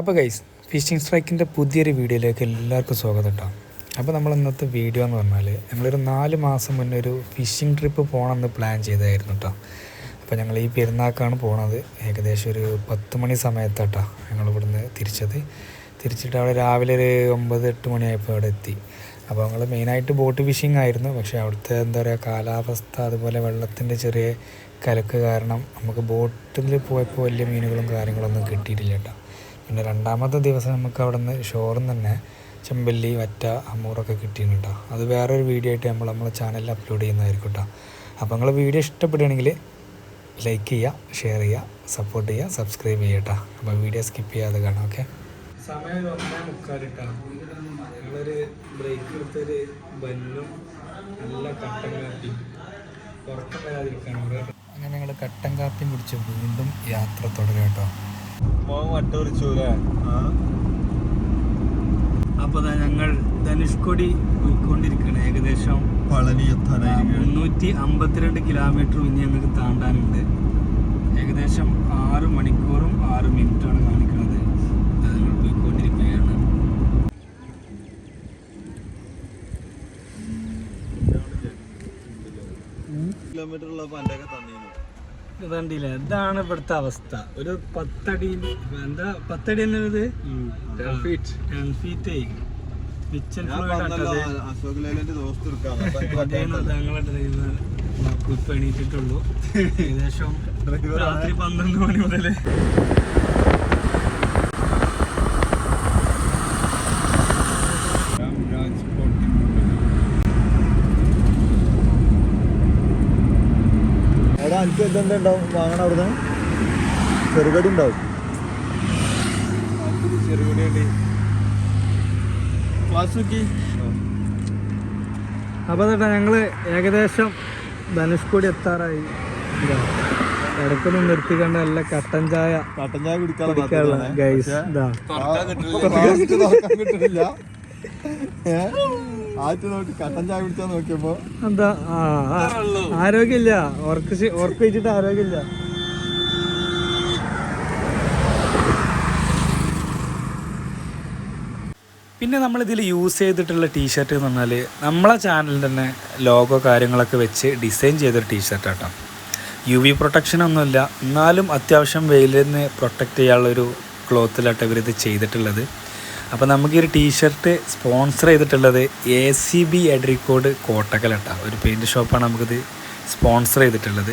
അപ്പോൾ guys phishing സ്ട്രൈക്കിന്റെ പുതിയൊരു വീഡിയോയിലേക്ക് എല്ലാവർക്കും സ്വാഗതം ഉണ്ടാവും അപ്പോൾ നമ്മൾ ഇന്നത്തെ വീഡിയോ എന്ന് പറഞ്ഞാൽ ഞങ്ങളൊരു നാല് മാസം മുന്നേ ഒരു ഫിഷിംഗ് ട്രിപ്പ് പോകണമെന്ന് പ്ലാൻ ചെയ്തായിരുന്നു കേട്ടോ അപ്പോൾ ഞങ്ങൾ ഈ പെരുന്നാക്കാണ് പോണത്. ഏകദേശം ഒരു പത്ത് മണി സമയത്താട്ടോ ഞങ്ങൾ ഇവിടുന്ന് തിരിച്ചത്. തിരിച്ചിട്ട് അവിടെ രാവിലെ ഒരു ഒമ്പത് എട്ട് മണിയായപ്പോൾ അവിടെ എത്തി. അപ്പോൾ ഞങ്ങൾ മെയിനായിട്ട് ബോട്ട് ഫിഷിംഗ് ആയിരുന്നു. പക്ഷേ അവിടുത്തെ എന്താ പറയുക കാലാവസ്ഥ അതുപോലെ വെള്ളത്തിന്റെ ചെറിയ കലക്ക് കാരണം നമുക്ക് ബോട്ടിൽ പോയപ്പോൾ വലിയ മീനുകളും കാര്യങ്ങളൊന്നും കിട്ടിയിട്ടില്ല കേട്ടോ പിന്നെ രണ്ടാമത്തെ ദിവസം നമുക്ക് അവിടെ നിന്ന് ഷോറിൽ നിന്ന് തന്നെ ചെമ്പല്ലി വറ്റ അമ്മൂറൊക്കെ കിട്ടിയിട്ടുണ്ട് കേട്ടോ. അത് വേറൊരു വീഡിയോ ആയിട്ട് നമ്മൾ നമ്മളെ ചാനലിൽ അപ്ലോഡ് ചെയ്യുന്നതായിരിക്കും കേട്ടോ. അപ്പോൾ നിങ്ങൾ വീഡിയോ ഇഷ്ടപ്പെടുകയാണെങ്കിൽ ലൈക്ക് ചെയ്യുക ഷെയർ ചെയ്യുക സപ്പോർട്ട് ചെയ്യുക സബ്സ്ക്രൈബ് ചെയ്യുക കേട്ടോ. അപ്പോൾ വീഡിയോ സ്കിപ്പ് ചെയ്യാതെ കാണാം ഓക്കെ സമയം ഒന്നേ മുക്കാലിട്ടാണ് ഞങ്ങളൊരു ബ്രേക്ക് എടുത്തൊരു ബല്ലും നല്ല കട്ടൻ കാപ്പി വരാതിരിക്കാൻ അങ്ങനെ ഞങ്ങൾ കട്ടൻ കാപ്പിയും കുടിച്ച് വീണ്ടും യാത്ര തുടരും കേട്ടോ. അപ്പോൾ ഞങ്ങൾ ധനുഷ്കൊടി പോയിക്കൊണ്ടിരിക്കുകയാണ്. ഏകദേശം പളനി മുന്നൂറ്റി അമ്പത്തിരണ്ട് കിലോമീറ്റർ ഇനി ഞങ്ങൾക്ക് താണ്ടാനുണ്ട്. ഏകദേശം ആറ് മണിക്കൂറും ആറ് മിനിറ്റാണ് കാണിക്കുന്നത്. ഞങ്ങൾ പോയിക്കൊണ്ടിരിക്കുകയാണ്. കിലോമീറ്റർ ഉള്ള പണ്ടൊക്കെ തന്നീനു ഇതണ്ടില്ലേ ഇതാണ് ഇവിടുത്തെ അവസ്ഥ. ഒരു പത്തടി എന്താ പത്തടി എന്നുള്ളത്? ഞങ്ങളെ ഡ്രൈവർ ഇപ്പൊ എണീറ്റിട്ടുള്ളൂ. ഏകദേശം. രാത്രി പന്ത്രണ്ട് മണി മുതൽ. അവിടെ ഇതെന്താ ഉണ്ടാവും? വാങ്ങണം അവിടുന്ന് ചെറുകടി ഉണ്ടാവും. അപ്പൊ ചേട്ടാ ഞങ്ങൾ ഏകദേശം ധനുഷ്കോടി എത്താറായി. ഇടയ്ക്കൊന്നും നിർത്തിക്കണ്ട നല്ല കട്ടൻ ചായ കട്ടൻ ചായ കുടിക്കാനുള്ള ഗൈസ് ഇതാ. എന്താ? ആരോഗ്യമില്ല. ഉറക്ക ഉറക്ക വെച്ചിട്ട് ആരോഗ്യമില്ല. പിന്നെ നമ്മളിതിൽ യൂസ് ചെയ്തിട്ടുള്ള ടീഷർട്ട് എന്ന് പറഞ്ഞാൽ നമ്മളെ ചാനലിൽ തന്നെ ലോഗോ കാര്യങ്ങളൊക്കെ വെച്ച് ഡിസൈൻ ചെയ്തൊരു ടീഷർട്ട് കേട്ടോ യു വി പ്രൊട്ടക്ഷൻ ഒന്നുമില്ല. എന്നാലും അത്യാവശ്യം വെയിലിൽ നിന്ന് പ്രൊട്ടക്റ്റ് ചെയ്യാനുള്ളൊരു ക്ലോത്തിലാട്ടോ ഇവരിത് ചെയ്തിട്ടുള്ളത്. അപ്പോൾ നമുക്ക് ഈ ഒരു ടീഷർട്ട് സ്പോൺസർ ചെയ്തിട്ടുള്ളത് എ സി ബി എഡ്രിക്കോഡ് കോട്ടക്കലട്ട. ഒരു പെയിന്റ് ഷോപ്പാണ് നമുക്കിത് സ്പോൺസർ ചെയ്തിട്ടുള്ളത്.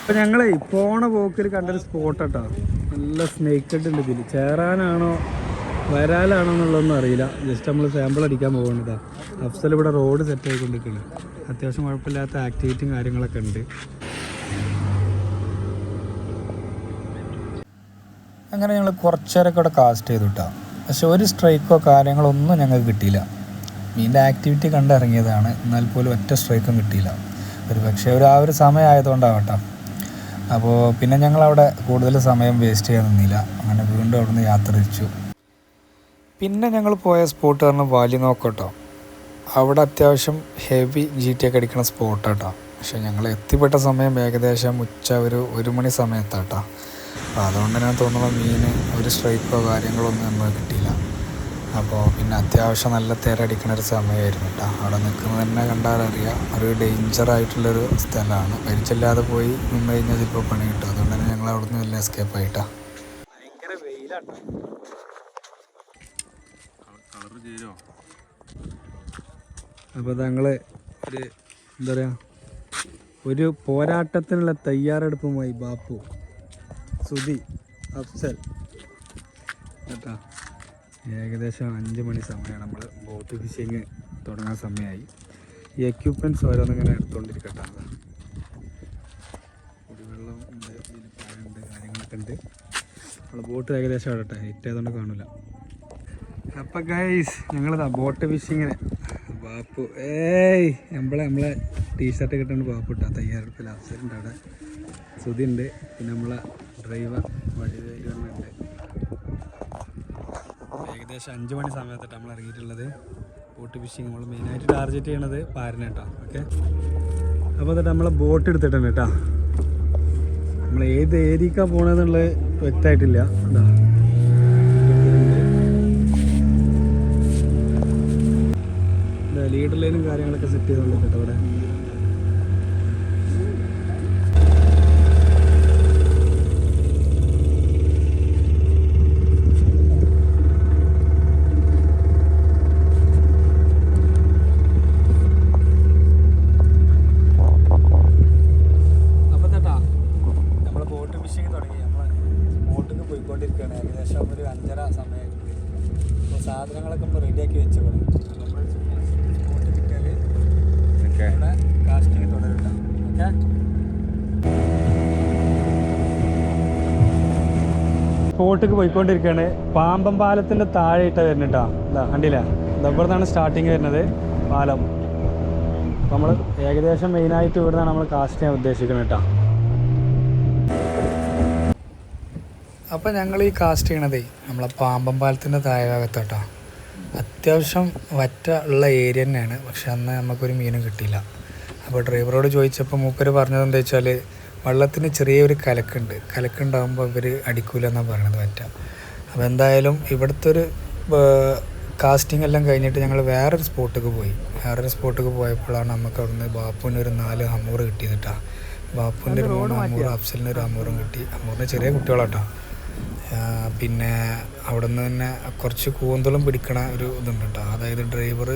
അപ്പോൾ ഞങ്ങൾ പോണ പോക്കിൽ കണ്ടൊരു സ്പോട്ട് കേട്ടോ നല്ല സ്നേക്ക് ഉണ്ട് ഇതിൽ ചേരാനാണോ വരാലാണോ എന്നുള്ളതൊന്നും അറിയില്ല. ജസ്റ്റ് നമ്മൾ സാമ്പിൾ അടിക്കാൻ പോകേണ്ടതാണ് അഫ്സൽ ഇവിടെ റോഡ് സെറ്റ് ആയിക്കൊണ്ടിരിക്കുന്നത് അത്യാവശ്യം കുഴപ്പമില്ലാത്ത ആക്ടിവിറ്റിയും കാര്യങ്ങളൊക്കെ ഉണ്ട്. അങ്ങനെ ഞങ്ങൾ കുറച്ചേരൊക്കെ ഇവിടെ കാസ്റ്റ് ചെയ്തു കേട്ടോ പക്ഷെ ഒരു സ്ട്രൈക്കോ കാര്യങ്ങളോ ഒന്നും ഞങ്ങൾക്ക് കിട്ടിയില്ല. മീന്റെ ആക്ടിവിറ്റി കണ്ടിറങ്ങിയതാണ്. എന്നാൽ പോലും ഒറ്റ സ്ട്രൈക്കും കിട്ടിയില്ല. ഒരു പക്ഷേ ഒരു ആ ഒരു സമയം ആയതുകൊണ്ടാവട്ടെ അപ്പോൾ പിന്നെ ഞങ്ങളവിടെ കൂടുതൽ സമയം വേസ്റ്റ് ചെയ്യാൻ നിന്നില്ല. അങ്ങനെ വീണ്ടും അവിടുന്ന് യാത്ര തിരിച്ചു. പിന്നെ ഞങ്ങൾ പോയ സ്പോട്ട് പറഞ്ഞാൽ വാലി നോക്കട്ടോ. അവിടെ അത്യാവശ്യം ഹെവി ജി ടി ഒക്കെ അടിക്കുന്ന സ്പോട്ടാട്ടോ പക്ഷെ ഞങ്ങൾ എത്തിപ്പെട്ട സമയം ഏകദേശം ഉച്ച ഒരു ഒരു മണി സമയത്താട്ടോ. അപ്പോൾ അതുകൊണ്ട് ഞാൻ തോന്നുന്നു മീൻ ഒരു സ്ട്രൈക്കോ കാര്യങ്ങളോ ഒന്നും നമ്മൾ കിട്ടിയില്ല. അപ്പോൾ പിന്നെ അത്യാവശ്യം നല്ല തിരടിക്കുന്ന ഒരു സമയമായിരുന്നു കേട്ടോ. അവിടെ നിൽക്കുന്നത് തന്നെ കണ്ടാൽ അറിയാം. ഒരു ഡേഞ്ചർ ആയിട്ടുള്ളൊരു സ്ഥലമാണ്. പരിചയമില്ലാതെ പോയി നിന്ന് കഴിഞ്ഞാൽ ചിലപ്പോൾ പണി കിട്ടും. അതുകൊണ്ട് തന്നെ ഞങ്ങൾ അവിടെ നിന്ന് വലിയ എസ്കേപ്പ് ആയിട്ടാ. ഭയങ്കര വെയിലാട്ടോ അപ്പോൾ താങ്കൾ ഒരു എന്താ പറയുക ഒരു പോരാട്ടത്തിനുള്ള തയ്യാറെടുപ്പുമായി ബാപ്പു. സുധി അഫ്സൽ. കേട്ടോ. ഏകദേശം അഞ്ച് മണി സമയമാണ് നമ്മൾ ബോട്ട് ഫിഷിങ് തുടങ്ങാൻ സമയമായി ഈ എക്യുപ്മെന്റ്സ് ഓരോന്നിങ്ങനെ എടുത്തുകൊണ്ടിരിക്കട്ടെ. കുടിവെള്ളം ഉണ്ട് പാലുണ്ട് കാര്യങ്ങളൊക്കെ ഉണ്ട്. നമ്മൾ ബോട്ട് ഏകദേശം ഇടട്ടെ ഹിറ്റ് ആയതുകൊണ്ട് കാണില്ല അപ്പം ഗൈസ് ഞങ്ങളിതാ ബോട്ട് ഫിഷിങ്ങിന് ബാപ്പു ഏയ് നമ്മളെ നമ്മളെ ടീഷർട്ട് കിട്ടുന്നുണ്ട് ബാപ്പു ഇട്ടാ. തയ്യാറെടുപ്പിൽ അവസരമുണ്ട് അവിടെ. സുധി ഉണ്ട് പിന്നെ നമ്മളെ ഡ്രൈവർ വഴിയിൽ വന്നിട്ടുണ്ട്. ഏകദേശം അഞ്ച് മണി സമയത്താണ് നമ്മൾ ഇറങ്ങിയിട്ടുള്ളത്. ബോട്ട് ഫിഷിങ് നമ്മൾ മെയിനായിട്ട് ടാർഗറ്റ് ചെയ്യണത് പാരനെ കേട്ടോ ഓക്കെ അപ്പോൾ തന്നെ നമ്മൾ ബോട്ട് എടുത്തിട്ടുണ്ട് കേട്ടോ നമ്മൾ ഏത് ഏരിയക്കാണ് പോകണമെന്നുള്ളത് വ്യക്തമായിട്ടില്ല. എന്താ ലീഡർ ലൈനും കാര്യങ്ങളൊക്കെ സെറ്റ് ചെയ്തുകൊണ്ട് കേട്ടോ ഇവിടെ. സാധനങ്ങളൊക്കെ നമ്മൾ റെഡിയാക്കി വെച്ചോളൂ കാസ്റ്റിംഗ് തുടരണ്ട ഓക്കെ? സ്പോട്ടിക്ക് പോയിക്കൊണ്ടിരിക്കുകയാണ് പാമ്പം പാലത്തിന്റെ താഴെ ഇട്ട കേട്ടോ ഇതാ കണ്ടില്ല? ഇവിടുന്നാണ് സ്റ്റാർട്ടിങ് വരുന്നത് പാലം. നമ്മൾ ഏകദേശം മെയിനായിട്ട് ഇവിടുന്നാണ് നമ്മൾ കാസ്റ്റ് ചെയ്യാൻ ഉദ്ദേശിക്കുന്നത് കേട്ടോ അപ്പോൾ ഞങ്ങൾ ഈ കാസ്റ്റ് ചെയ്യണതേ നമ്മളെ പാമ്പം പാലത്തിന്റെ താഴെ ഭാഗത്തോട്ടോ അത്യാവശ്യം വറ്റ ഉള്ള ഏരിയ തന്നെയാണ്. പക്ഷെ അന്ന് നമുക്കൊരു മീനും കിട്ടിയില്ല. അപ്പോൾ ഡ്രൈവറോട് ചോദിച്ചപ്പോൾ മൂപ്പര് പറഞ്ഞത് എന്താ വെച്ചാൽ വെള്ളത്തിന് ചെറിയൊരു കലക്കുണ്ട്. കലക്കുണ്ടാകുമ്പോൾ ഇവർ അടിക്കൂല എന്നാണ് പറയണത് വറ്റ. അപ്പോൾ എന്തായാലും ഇവിടുത്തെ ഒരു കാസ്റ്റിംഗ് എല്ലാം കഴിഞ്ഞിട്ട് ഞങ്ങൾ വേറൊരു സ്പോട്ടിലേക്ക് പോയി. വേറൊരു സ്പോട്ടിലേക്ക് പോയപ്പോഴാണ് നമുക്ക് അവിടുന്ന് ബാപ്പുവിന് ഒരു നാല് ഹമ്മൂറ് കിട്ടിയത് കേട്ടോ ബാപ്പുവിന്റെ ഒരു മൂന്ന് ഹമ്മൂറ് അഫ്സലിന് ഒരു ഹമ്മൂറും കിട്ടി. അമ്മൂറിന്റെ ചെറിയ കുട്ടികളാട്ടോ പിന്നെ അവിടെ നിന്ന് തന്നെ കുറച്ച് കൂന്തളം പിടിക്കണ ഒരു ഇതുണ്ട് കേട്ടോ. അതായത് ഡ്രൈവർ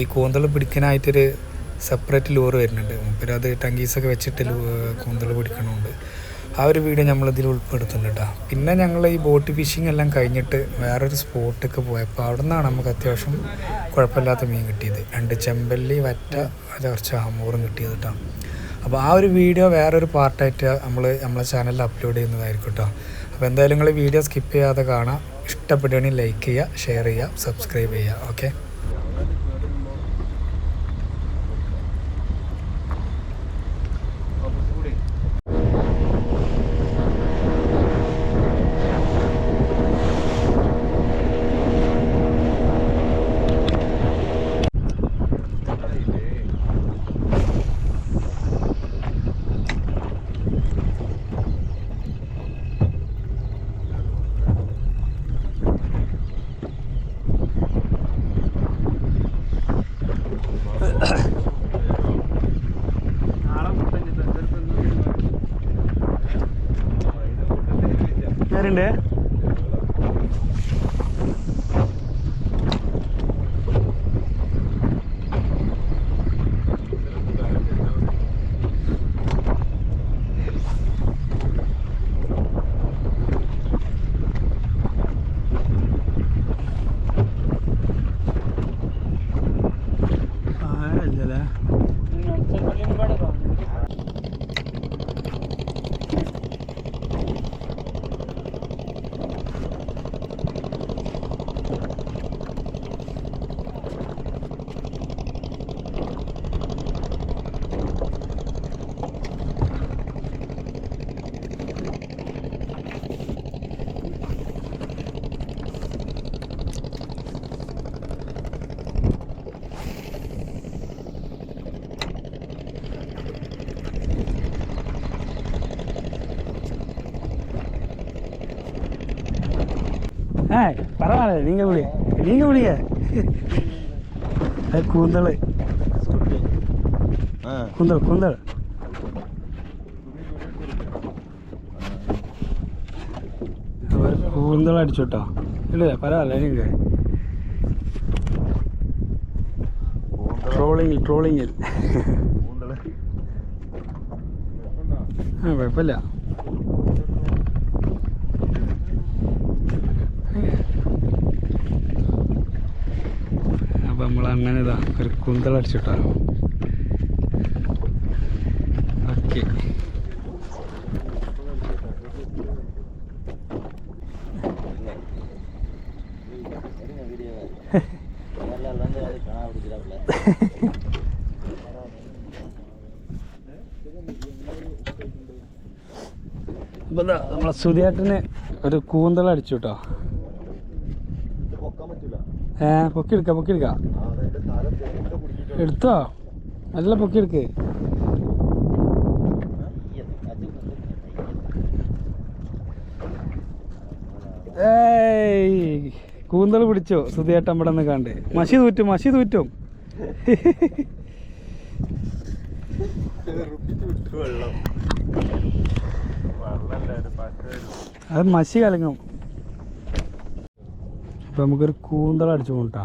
ഈ കൂന്തളം പിടിക്കാനായിട്ടൊരു സെപ്പറേറ്റ് ലോറ് വരുന്നുണ്ട്. അത് ടങ്കീസൊക്കെ വെച്ചിട്ട് കൂന്തളം പിടിക്കണമുണ്ട് ആ ഒരു വീഡിയോ നമ്മളിതിൽ ഉൾപ്പെടുത്തുന്നുണ്ട് പിന്നെ ഞങ്ങൾ ഈ ബോട്ട് ഫിഷിംഗ് എല്ലാം കഴിഞ്ഞിട്ട് വേറൊരു സ്പോട്ടൊക്കെ പോയപ്പോൾ അവിടെ നിന്നാണ് നമുക്ക് അത്യാവശ്യം കുഴപ്പമില്ലാത്ത മീൻ കിട്ടിയത്. രണ്ട് ചെമ്പല്ലി വറ്റ അത് കുറച്ച് ഹമൂറും കിട്ടിയത് കേട്ടോ. അപ്പോൾ ആ ഒരു വീഡിയോ വേറൊരു പാർട്ടായിട്ട് നമ്മൾ നമ്മളെ ചാനലിൽ അപ്ലോഡ് ചെയ്യുന്നതായിരിക്കും കേട്ടോ. അപ്പോൾ എന്തായാലും നിങ്ങൾ വീഡിയോ സ്കിപ്പ് ചെയ്യാതെ കാണാം ഇഷ്ടപ്പെടുകയാണെങ്കിൽ ലൈക്ക് ചെയ്യുക ഷെയർ ചെയ്യുക സബ്സ്ക്രൈബ് ചെയ്യുക. ഓക്കെ ആരുണ്ട് நீங்கள் விளி நீங்கள் விளிங்க அது கூந்தல் கூந்தல் கூந்தல் അവർ കൂന്തൽ അടിച്ചോട്ടോ ഇല്ല പരവായില്ല നിങ്ങൾ ട്രോളിങ്ങിൽ ട്രോളിങ്ങിൽ ആ കുഴപ്പമില്ല നമ്മൾ അങ്ങനെ ഇതാ ഒരു കുന്തൽ അടിച്ചിട്ടാ? ഓക്കെ. അപ്പം നമ്മളെ സുധിയേട്ടന് ഒരു കൂന്തൽ അടിച്ചു കേട്ടോ ഏ പൊക്കി പൊക്കിയെടുക്ക. പൊക്കി എടുക്കാം എടുത്തോ? നല്ല പൊക്കി എടുക്ക് ഏയ് കൂന്തൽ പിടിച്ചോ സുധിയേട്ടൻ ഇവിടെ നിന്ന് കണ്ട്. മഷി തൂറ്റും മഷി തൂറ്റും. അത് മഷി കലങ്ങും. അപ്പൊ നമുക്കൊരു കൂന്തള അടിച്ചു കൊണ്ടാ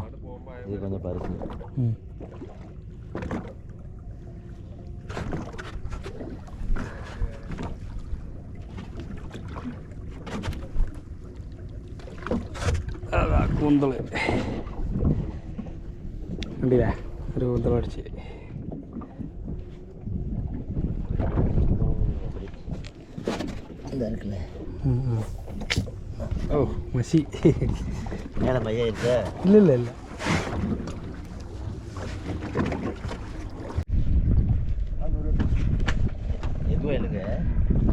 അതാ കൂന്തൾ. കണ്ടില്ലേ? ഒരു കൂന്തള അടിച്ച്. ഇതായിരിക്കല്ലേ ஓ மசி மேலே மையம் இருக்கு. இல்லை இல்லை இல்லை. எனக்கு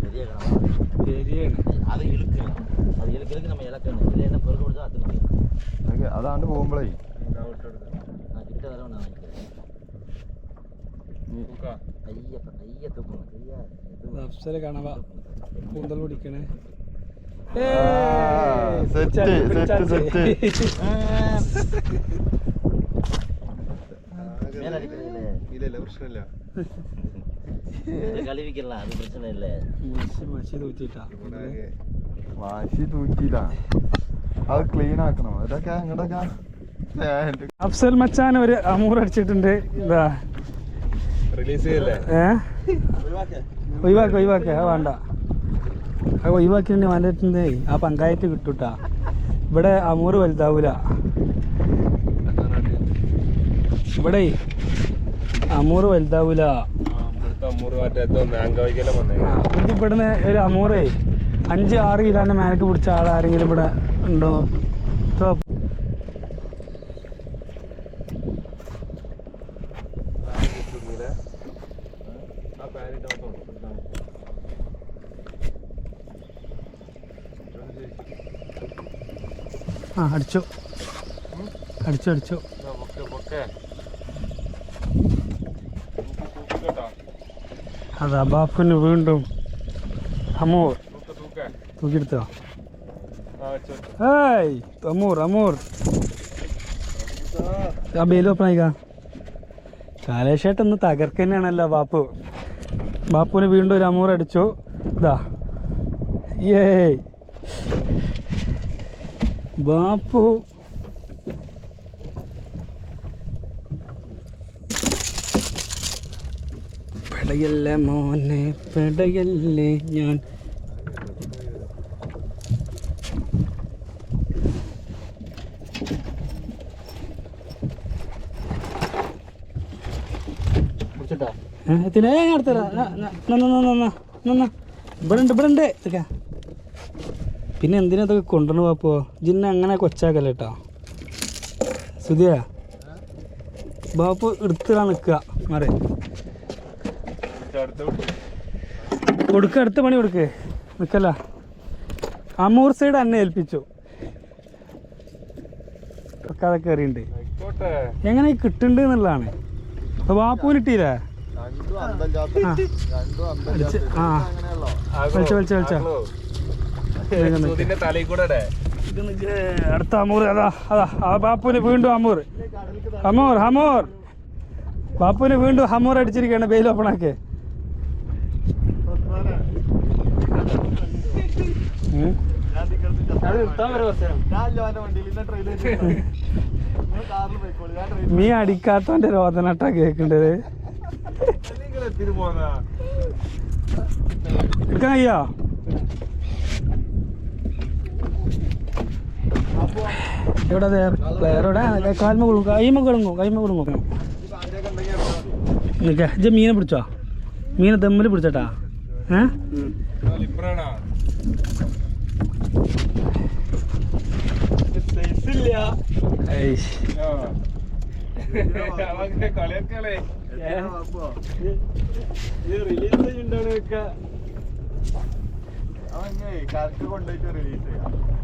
பெரிய கணவா பெரிய அது இழுக்கு. என்ன? பொருள் கொடுத்தா அது முடியும். அதான் நான் கிட்ட வர நான் ஐயா ஐயா தூக்கணும் ஐயா அப்சர கனவா. கூந்தல் பிடிக்கணும். സെറ്റ് സെറ്റ് സെറ്റ് ഇല്ല പ്രശ്നമില്ല. ക്ലീൻ ആക്കണം. അഫ്സൽ മച്ചാൻ ഒരു അമൂർ അടിച്ചിട്ടുണ്ട്. ഇതാ. റിലീസ് ചെയ്യല്ലേ? ഒഴിവാക്ക. ഒഴിവാക്ക വേണ്ട. അത് ഒഴിവാക്കിണ്ട് വന്നിട്ടുണ്ടേ ആ പങ്കായത്ത് കിട്ടൂട്ടാ ഇവിടെ അമൂറ് വലുതാവൂല ഇവിടെ അമൂറ് വലുതാവൂല ഇവിടുന്ന് ഒരു അമൂറേ അഞ്ച് ആറ് കിലോന്റെ മേലക്ക് പിടിച്ച ആളാരെങ്കിലും ഇവിടെ ഉണ്ടോ ആ പാനിട്ട് ആ അടിച്ചു. അടിച്ചു അടിച്ചു. അത് അബാഫിന് വീണ്ടും അമൂർ. തൂക്ക തൂക്ക. തൂക്കിയെടുത്തോ? ഏയ് അമൂർ അമൂർ. ആ ബേൽ ഒന്ന് തകർക്കന്നെയാണല്ലോ ബാപ്പു. ബാപ്പുവിന് വീണ്ടും ഒരു അമൂർ അടിച്ചു. ഇതാ. ഏയ്. ബാപ്പു. പെടയല്ലേ മോനെ പെടയല്ലേ ഞാൻ. ഇവിടെ ഉണ്ട് ഇവിടെ ഉണ്ട് ഇതൊക്കെ. പിന്നെ എന്തിനാ ഇതൊക്കെ കൊണ്ടുവന്നു പാപ്പോ ജിന്നെ അങ്ങനെ കൊച്ചാക്കല്ല കേട്ടോ സുധിയ ബാപ്പു എടുത്തിടാൻ നിൽക്കുക. മാറി. കൊടുക്ക അടുത്ത പണി കൊടുക്ക്. നിൽക്കല്ല അമൂർ സൈഡ് എന്നെ ഏൽപ്പിച്ചു. ഒക്കെ അതൊക്കെ അറിയണ്ട് എങ്ങനെ കിട്ടുന്നുണ്ട് എന്നുള്ളതാണ്. അപ്പൊ ബാപ്പുവിന് കിട്ടിയില്ലേ? ആ. വലിച്ചോ, വലിച്ചോ, വലിച്ചോ. അടുത്ത അമൂർ അതാ അതാ ആ ബാപ്പുവിന് വീണ്ടും അമൂർ അമൂർ ഹമൂർ ബാപ്പുവിന് വീണ്ടും ഹമൂർ അടിച്ചിരിക്കുകയാണ് ബെയിൽ ഓപ്പണാക്കി ആക്കെ. നീ അടിക്കാത്തവന്റെ രോദനട്ടാ കേക്കണ്ടത് എടുക്കാൻ മീനെ പിടിച്ചോ? മീനെ തെമ്മിൽ പിടിച്ചട്ടാ. ഏ? റിലീസ് കൊണ്ടുപോയിട്ട് റിലീസ് ചെയ്യാം.